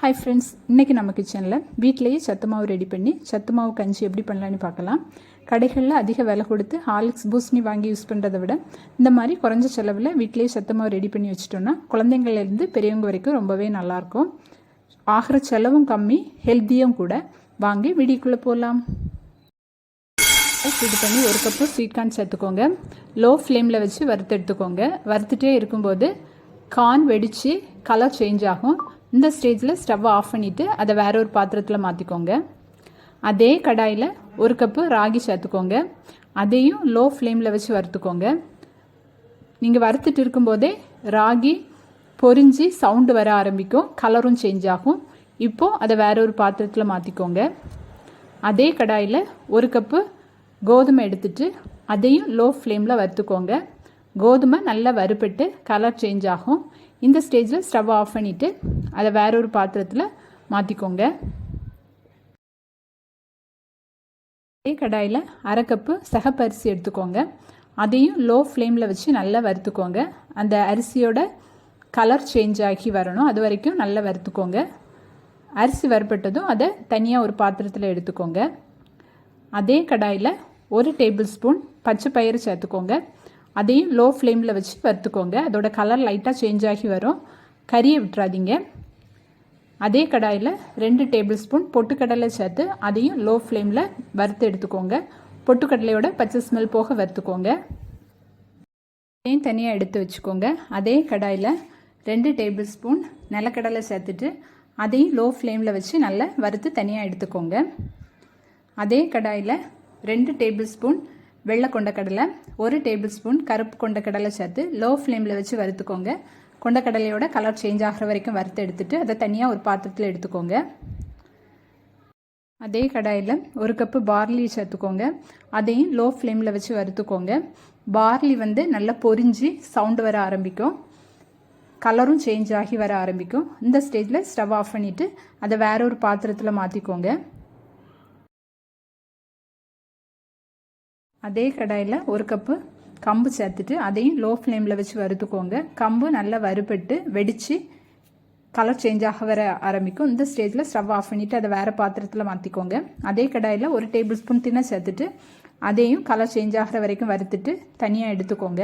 Hi friends இன்றைக்கி நம்ம கிச்சனில் வீட்டிலேயே சத்து மாவு ரெடி பண்ணி சத்து மாவு கஞ்சி எப்படி பண்ணலான்னு பார்க்கலாம். கடைகளில் அதிக விலை கொடுத்து ஹாலிக்ஸ் பூஸ்னி வாங்கி யூஸ் பண்ணுறதை விட இந்த மாதிரி குறைஞ்ச செலவில் வீட்டிலேயே சத்து மாவு ரெடி பண்ணி வச்சுட்டோன்னா குழந்தைங்கள்லேருந்து பெரியவங்க வரைக்கும் ரொம்பவே நல்லாயிருக்கும் ஆகிற செலவும் கம்மி ஹெல்த்தியும் கூட. வாங்கி வீடியோக்குள்ளே போகலாம் இது பண்ணி ஒரு கப்பு ஸ்வீட் கார்ன் சேர்த்துக்கோங்க. லோ ஃப்ளேமில் வச்சு வறுத்து எடுத்துக்கோங்க. வறுத்துட்டே இருக்கும்போது கார்ன் வெடித்து கலர் சேஞ்ச் ஆகும். இந்த ஸ்டேஜில் ஸ்டவ்வை ஆஃப் பண்ணிவிட்டு அதை வேற ஒரு பாத்திரத்தில் மாற்றிக்கோங்க அதே கடாயில் ஒரு கப்பு ராகி சேர்த்துக்கோங்க. அதையும் லோ ஃப்ளேமில் வச்சு வறுத்துக்கோங்க. நீங்கள் வறுத்துட்டு இருக்கும்போதே ராகி பொறிஞ்சி சவுண்டு வர ஆரம்பிக்கும். கலரும் சேஞ்ச் ஆகும். இப்போது அதை வேற ஒரு பாத்திரத்தில் மாற்றிக்கோங்க அதே கடாயில் ஒரு கப்பு கோதுமை எடுத்துட்டு அதையும் லோ ஃப்ளேமில் வறுத்துக்கோங்க. கோதுமை நல்லா வறுப்பட்டு கலர் சேஞ்ச் ஆகும். இந்த ஸ்டேஜில் ஸ்டவ் ஆஃப் பண்ணிவிட்டு அதை வேற ஒரு பாத்திரத்தில் மாற்றிக்கோங்க அதே கடாயில் அரை கப்பு சகப்பரிசி எடுத்துக்கோங்க. அதையும் லோ ஃப்ளேமில் வச்சு நல்லா வறுத்துக்கோங்க. அந்த அரிசியோட கலர் சேஞ்ச் ஆகி வரணும். அது வரைக்கும் நல்லா வறுத்துக்கோங்க. அரிசி வறுப்பட்டதும் அதை தனியாக ஒரு பாத்திரத்தில் எடுத்துக்கோங்க. அதே கடாயில் ஒரு டேபிள் ஸ்பூன் பச்சை பயிறு சேர்த்துக்கோங்க. அதையும் லோ ஃப்ளேமில் வச்சு வறுத்துக்கோங்க. அதோட கலர் லைட்டாக சேஞ்ச் ஆகி வரும். கறியை விட்டுறாதீங்க. அதே கடாயில் ரெண்டு டேபிள் ஸ்பூன் பொட்டுக்கடலை சேர்த்து அதையும் லோ ஃப்ளேமில் வறுத்து எடுத்துக்கோங்க. பொட்டுக்கடலையோட பச்சை ஸ்மெல் போக வறுத்துக்கோங்க. அதையும் தனியாக எடுத்து வச்சுக்கோங்க. அதே கடாயில் ரெண்டு டேபிள் ஸ்பூன் நிலக்கடலை சேர்த்துட்டு அதையும் லோ ஃப்ளேமில் வச்சு நல்லா வறுத்து தனியாக எடுத்துக்கோங்க. அதே கடாயில் ரெண்டு டேபிள் ஸ்பூன் வெள்ளை கொண்ட கடலை ஒரு டேபிள் ஸ்பூன் கருப்பு கொண்ட கடலை சேர்த்து லோ ஃப்ளேமில் வச்சு வறுத்துக்கோங்க. கொண்டக்கடலையோட கலர் சேஞ்ச் ஆகிற வரைக்கும் வறுத்து எடுத்துட்டு அதை தனியாக ஒரு பாத்திரத்தில் எடுத்துக்கோங்க. அதே கடாயில் ஒரு கப்பு பார்லி சேர்த்துக்கோங்க. அதையும் லோ ஃப்ளேமில் வச்சு வறுத்துக்கோங்க. பார்லி வந்து நல்லா பொரிஞ்சு சவுண்டு வர ஆரம்பிக்கும். கலரும் சேஞ்ச் ஆகி வர ஆரம்பிக்கும். இந்த ஸ்டேஜில் ஸ்டவ் ஆஃப் பண்ணிவிட்டு அதை வேற ஒரு பாத்திரத்தில் மாற்றிக்கோங்க அதே கடாயில் ஒரு கப்பு கம்பு சேர்த்துட்டு அதையும் லோ ஃப்ளேமில் வச்சு வறுத்துக்கோங்க. கம்பு நல்லா வறுபட்டு வெடித்து கலர் சேஞ்ச் ஆக வர ஆரம்பிக்கும். இந்த ஸ்டேஜில் ஸ்டவ் ஆஃப் பண்ணிவிட்டு அதை வேறு பாத்திரத்தில் மாற்றிக்கோங்க அதே கடாயில் ஒரு டேபிள் ஸ்பூன் தின்ன சேர்த்துட்டு அதையும் கலர் சேஞ்ச் ஆகிற வரைக்கும் வறுத்துட்டு தனியாக எடுத்துக்கோங்க.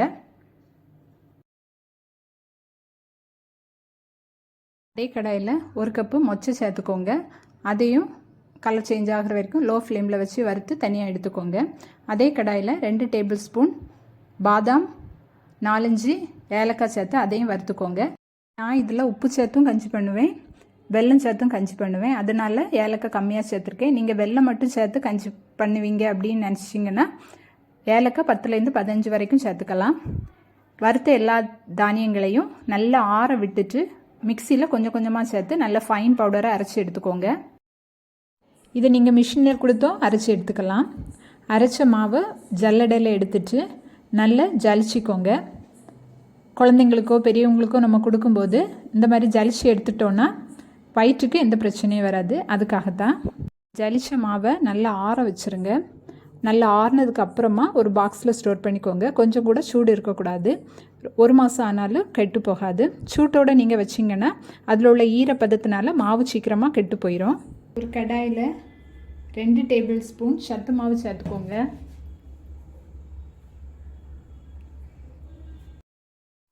அதே கடாயில் ஒரு கப்பு மொச்சை சேர்த்துக்கோங்க. அதையும் கலர் சேஞ்ச் ஆகிற வரைக்கும் லோ ஃப்ளேமில் வச்சு வறுத்து தனியாக எடுத்துக்கோங்க. அதே கடாயில் ரெண்டு டேபிள் ஸ்பூன் பாதாம் நாலஞ்சு ஏலக்காய் சேர்த்து அதையும் வறுத்துக்கோங்க. நான் இதில் உப்பு சேர்த்தும் கஞ்சி பண்ணுவேன் வெல்லம் சேர்த்தும் கஞ்சி பண்ணுவேன். அதனால் ஏலக்காய் கம்மியாக சேர்த்துருக்கேன். நீங்கள் வெல்லம் மட்டும் சேர்த்து கஞ்சி பண்ணுவீங்க அப்படின்னு நினச்சிங்கன்னா ஏலக்காய் பத்துலேருந்து பதினஞ்சு வரைக்கும் சேர்த்துக்கலாம். வறுத்த எல்லா தானியங்களையும் நல்லா ஆற விட்டுட்டு மிக்சியில் கொஞ்சம் கொஞ்சமாக சேர்த்து நல்லா ஃபைன் பவுடரை அரைச்சி எடுத்துக்கோங்க. இதை நீங்கள் மிஷினில் கொடுத்தோம் அரைச்சி எடுத்துக்கலாம். அரைச்ச மாவை ஜல்லடையில் எடுத்துட்டு நல்லா ஜலிச்சிக்கோங்க. குழந்தைங்களுக்கோ பெரியவங்களுக்கோ நம்ம கொடுக்கும்போது இந்த மாதிரி ஜலிச்சு எடுத்துட்டோன்னா வயிற்றுக்கு எந்த பிரச்சனையும் வராது. அதுக்காகத்தான் ஜலிச்ச மாவை நல்லா ஆற வச்சுருங்க. நல்லா ஆறுனதுக்கு அப்புறமா ஒரு பாக்ஸில் ஸ்டோர் பண்ணிக்கோங்க. கொஞ்சம் கூட சூடு இருக்கக்கூடாது. ஒரு மாதம் ஆனாலும் கெட்டு போகாது. சூட்டோடு நீங்கள் வச்சிங்கன்னா அதில் உள்ள ஈரப்பதத்தினால மாவு சீக்கிரமாக கெட்டு போயிடும் ஒரு கடாயில் ரெண்டு டேபிள் ஸ்பூன் சத்து மாவு சேர்த்துக்கோங்க.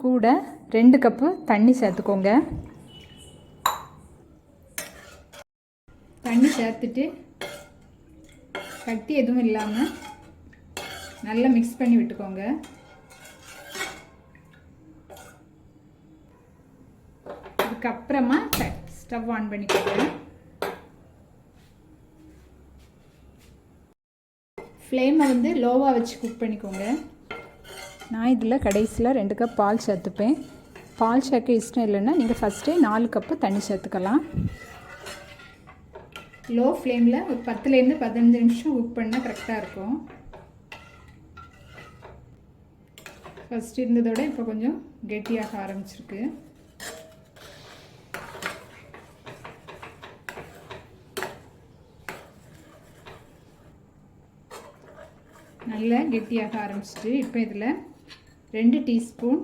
கூட ரெண்டு கப்பு தண்ணி சேர்த்துக்கோங்க. தண்ணி சேர்த்துட்டு கட்டி எதுவும் இல்லாமல் நல்லா மிக்ஸ் பண்ணி விட்டுக்கோங்க. அதுக்கப்புறமா ஸ்டவ் ஆன் பண்ணிக்கோங்க. ஃப்ளேமை வந்து லோவாக வச்சு குக் பண்ணிக்கோங்க. நான் இதில் கடைசியில் ரெண்டு கப் பால் சேர்த்துப்பேன். பால் சேர்க்க இஷ்டம் இல்லைன்னா நீங்கள் ஃபஸ்ட்டே நாலு கப்பு தண்ணி சேர்த்துக்கலாம். லோ ஃப்ளேமில் ஒரு பத்துலேருந்து பதினஞ்சு நிமிஷம் குக் பண்ணால் கரெக்டாக இருக்கும். ஃபஸ்ட் இருந்ததோட இப்போ கொஞ்சம் கெட்டியாக ஆரம்பிச்சிருக்கு. நல்லா கெட்டியாக ஆரம்பிச்சிட்டு இப்போ இதில் ரெண்டு டீஸ்பூன்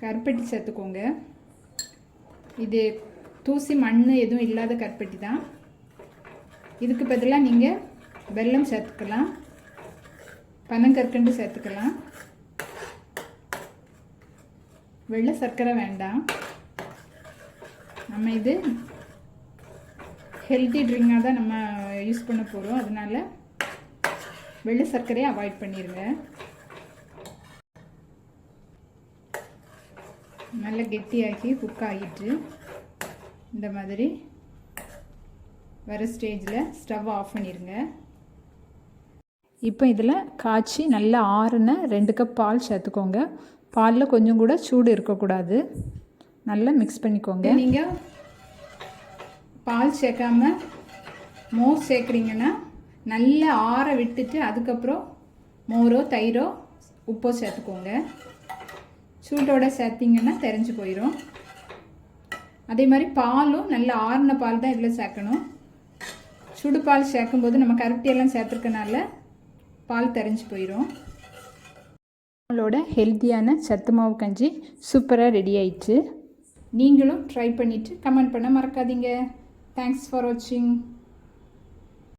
கருப்பட்டி சேர்த்துக்கோங்க. இது தூசி மண் எதுவும் இல்லாத கருப்பட்டி தான். இதுக்கு பதிலாக நீங்கள் வெல்லம் சேர்த்துக்கலாம். பனங்கற்கண்டு சேர்த்துக்கலாம். வெள்ளை சர்க்கரை வேண்டாம். நம்ம இது ஹெல்த்தி ட்ரிங்காக தான் நம்ம யூஸ் பண்ண போகிறோம் அதனால் வெள்ளை சர்க்கரையை அவாய்ட் பண்ணிடுங்க நல்லா கெட்டியாக்கி குக் ஆகிட்டு இந்த மாதிரி வர ஸ்டேஜில் ஸ்டவ் ஆஃப் பண்ணிடுங்க இப்போ இதில் காய்ச்சி நல்லா ஆறுன ரெண்டு கப் பால் சேர்த்துக்கோங்க. பாலில் கொஞ்சம் கூட சூடு இருக்கக்கூடாது. நல்லா மிக்ஸ் பண்ணிக்கோங்க. நீங்கள் பால் சேர்க்காம மோர் சேர்க்குறீங்கன்னா நல்லா ஆற விட்டுட்டு அதுக்கப்புறம் மோரோ தயிரோ உப்போ சேர்த்துக்கோங்க. சூட்டோட சேர்த்திங்கன்னா தெரிஞ்சு போயிடும் அதே மாதிரி பாலும் நல்ல ஆறின பால் தான் இதில் சேர்க்கணும். சுடு பால் சேர்க்கும்போது நம்ம கருப்பட்டியெல்லாம் சேர்த்துருக்கனால பால் தெரிஞ்சு போயிடும் நம்மளோட ஹெல்த்தியான சத்து மாவு கஞ்சி சூப்பராக ரெடி ஆயிடுச்சு. நீங்களும் ட்ரை பண்ணிவிட்டு கமெண்ட் பண்ண மறக்காதீங்க. தேங்க்ஸ் ஃபார் வாட்சிங்